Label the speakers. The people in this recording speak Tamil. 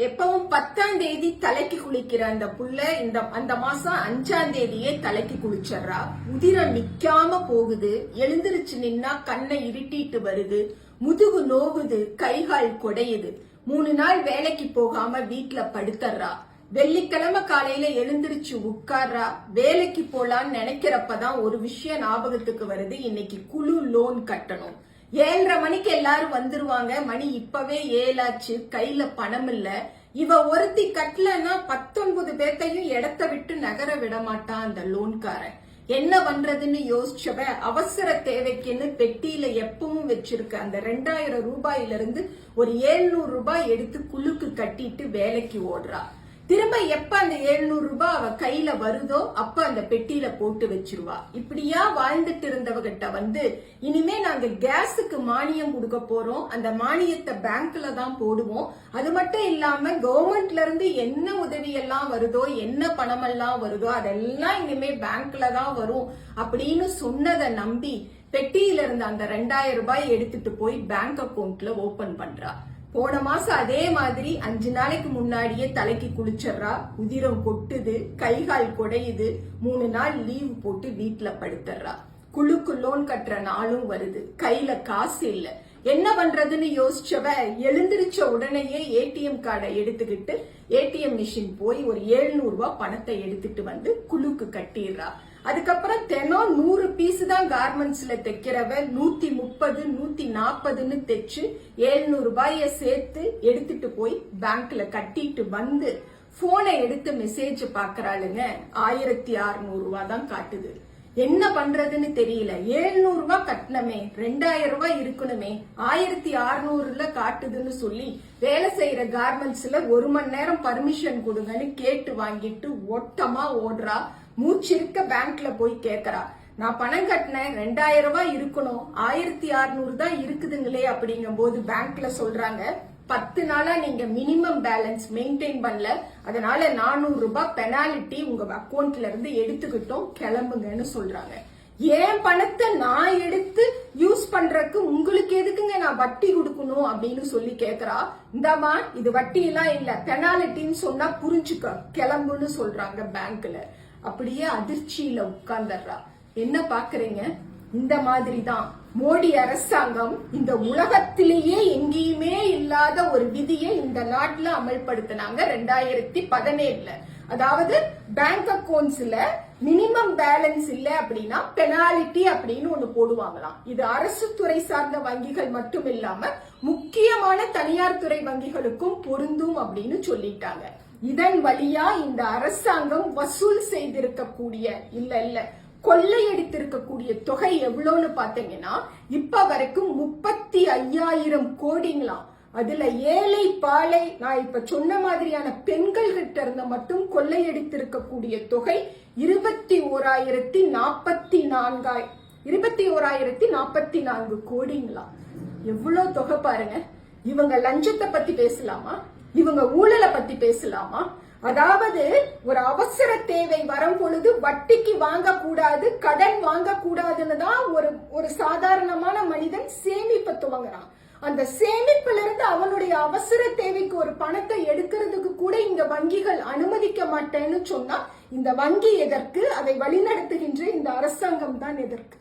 Speaker 1: எப்பவும் பத்தாம் தேதி தலைக்கு குளிக்கிற அந்த புள்ள இந்த அந்த மாசம் அஞ்சாம் தேதியே தலைக்கு குளிச்சிடுறா உதிரம் நிக்காம போகுது. எழுந்திருச்சு நின்னா கண்ணை இருட்டிட்டு வருது. முதுகு நோகுது கைகால் கொடையுது. மூணு நாள் வேலைக்கு போகாம வீட்டுல படுத்துறா வெள்ளிக்கிழமை காலையில எழுந்திருச்சு உட்கார்றா. வேலைக்கு போலான்னு நினைக்கிறப்பதான் ஒரு விஷயம் ஞாபகத்துக்கு வருது. இன்னைக்கு குழு லோன் கட்டணும். ஏழரை மணிக்கு எல்லாரும் வந்துருவாங்க. மணி இப்பவே ஏழாச்சு. கையில பணம் இல்ல. இவ ஒருத்தி கட்டலன்னா பத்தொன்பது பேர்த்தையும் இடத்த விட்டு நகர விட மாட்டான் அந்த லோன்காரன். என்ன பண்றதுன்னு யோசிச்சவ அவசர தேவைக்குன்னு பெட்டியில எப்பவும் வச்சிருக்க. அந்த ரெண்டாயிரம் ரூபாயில இருந்து ஒரு ஏழ்நூறு ரூபாய் எடுத்து குலுக்கு கட்டிட்டு வேலைக்கு ஓடுறா. திரும்ப எப்ப அந்த 700 ரூபாய் அவ கையில வருதோ அப்ப அந்த பெட்டியில போட்டு வச்சிருவா. இப்படியா வாழ்ந்துட்டு இருந்தவகிட்ட வந்து இனிமே நாங்க கேஸுக்கு மானியம் கொடுக்க போறோம். அந்த மானியத்தை பேங்க்ல தான் போடுவோம். அது மட்டும் இல்லாம கவர்மெண்ட்ல இருந்து என்ன உதவி எல்லாம் வருதோ என்ன பணமெல்லாம் வருதோ அதெல்லாம் இனிமே பேங்க்ல தான் வரும். அப்படின்னு சொன்னதை நம்பி பெட்டியில இருந்த அந்த ரெண்டாயிரம் ரூபாய் எடுத்துட்டு போய் பேங்க் அக்கௌண்ட்ல ஓபன் பண்றா. போன மாசம் அதே மாதிரி அஞ்சு நாளைக்கு முன்னாடியே தலைக்கு குளிச்சர்றா உதிரம் கொட்டுது கைகால் குடையுது மூணு நாள் லீவ் போட்டு வீட்டுல படுத்துறா குழுக்கு லோன் கட்டுற நாளும் வருது. கையில காசு இல்லை. என்ன பண்றதுன்னு யோசிச்சவ எழுந்திருச்ச உடனேயே ஏடிஎம் கார்டை எடுத்துக்கிட்டு ஏடிஎம் மிஷின் போய் ஒரு 700 ரூபாய் பணத்தை எடுத்துட்டு வந்து குழுக்கு கட்டிடுறா. அதுக்கப்புறம் தினம் நூறு பீஸ் தான் கார்மெண்ட்ஸ்ல தைக்கிறவ நூத்தி முப்பது நூத்தி நாற்பதுன்னு தைச்சு எழுநூறு ரூபாய சேர்த்து எடுத்துட்டு போய் பேங்க்ல கட்டிட்டு வந்து போனை எடுத்து மெசேஜ் பாக்குறாளுங்க. ஆயிரத்தி அறுநூறு ரூபாய் தான் காட்டுது. என்ன பண்றதுன்னு தெரியல. 700 ரூபாய் கட்டணமே. ரெண்டாயிரம் ரூபாய் இருக்கணுமே. ஆயிரத்தி அறுநூறுல காட்டுதுன்னு சொல்லி வேலை செய்யற கார்மெண்ட்ஸ்ல ஒரு மணி நேரம் பர்மிஷன் கொடுங்கன்னு கேட்டு வாங்கிட்டு ஒட்டமா ஓடுறா. மூச்சிருக்க பேங்க்ல போய் கேக்குறா. நான் பணம் கட்டினேன் ரெண்டாயிரம் ரூபாய் இருக்கணும். ஆயிரத்தி அறுநூறு தான் இருக்குதுங்களே அப்படிங்கும் போது பேங்க்ல சொல்றாங்க. பத்து நாளா நீங்க மினிமம் பேலன்ஸ் மெயின்டைன் பண்ணல. அதனால நானூறு ரூபாய் பெனாலிட்டி உங்க அக்கௌண்ட்ல இருந்து எடுத்துக்கிட்டோம் கிளம்புங்கன்னு சொல்றாங்க. என் பணத்தை நான் எடுத்து யூஸ் பண்றதுக்கு உங்களுக்கு எதுக்குங்க நான் வட்டி கொடுக்கணும் அப்படின்னு சொல்லி கேக்குறா. இந்தாமா இது வட்டி எல்லாம் இல்ல பெனாலிட்டின்னு சொன்னா புரிஞ்சுக்க கிளம்புன்னு சொல்றாங்க பேங்க்ல அப்படியே அதிர்ச்சியில உட்கார்ந்துடுறா. என்ன பாக்குறீங்க? இந்த மாதிரி தான் மோடி அரசாங்கம் இந்த உலகத்திலேயே எங்கேயுமே இல்லாத ஒரு விதியை இந்த நாட்டுல அமல்படுத்தினாங்க ரெண்டாயிரத்தி பதினேழுல. அதாவது பேங்க் அக்கவுண்ட்ஸ்ல மினிமம் பேலன்ஸ் இல்ல அப்படின்னா பெனாலிட்டி அப்படின்னு ஒண்ணு போடுவாங்களாம். இது அரசு துறை சார்ந்த வங்கிகள் மட்டும் இல்லாம முக்கியமான தனியார் துறை வங்கிகளுக்கும் பொருந்தும் அப்படின்னு சொல்லிட்டாங்க. இதன் வழியா இந்த அரசாங்கம் வசூல் செய்திருக்கக்கூடிய இல்ல இல்ல கொள்ளையடித்திருக்கக்கூடிய தொகை எவ்வளோன்னு பார்த்தீங்கன்னா இப்ப வரைக்கும் முப்பத்தி ஐயாயிரம் கோடிங்களாம் அதுல ஏழை பாலை நான் இப்ப சொன்ன மாதிரியான பெண்கள் கிட்ட இருந்த மட்டும் கொள்ளையடித்திருக்கக்கூடிய தொகை இருபத்தி ஓராயிரத்தி நாற்பத்தி நான்காய் இருபத்தி ஓராயிரத்தி நாற்பத்தி நான்கு கோடிங்களா? எவ்வளோ தொகை பாருங்க. இவங்க லஞ்சத்தை பத்தி பேசலாமா? இவங்க ஊழலை பத்தி பேசலாமா? அதாவது ஒரு அவசர தேவை வரும் பொழுது வட்டிக்கு வாங்கக்கூடாது கடன் வாங்கக்கூடாதுன்னு தான் ஒரு ஒரு சாதாரணமான மனிதன் சேமிப்பை துவங்குறான். அந்த சேமிப்புல இருந்து அவனுடைய அவசர தேவைக்கு ஒரு பணத்தை எடுக்கிறதுக்கு கூட இந்த வங்கிகள் அனுமதிக்க மாட்டேன்னு சொன்னா இந்த வங்கி எதற்கு? அதை வழிநடத்துகின்ற இந்த அரசாங்கம் தான் எதற்கு?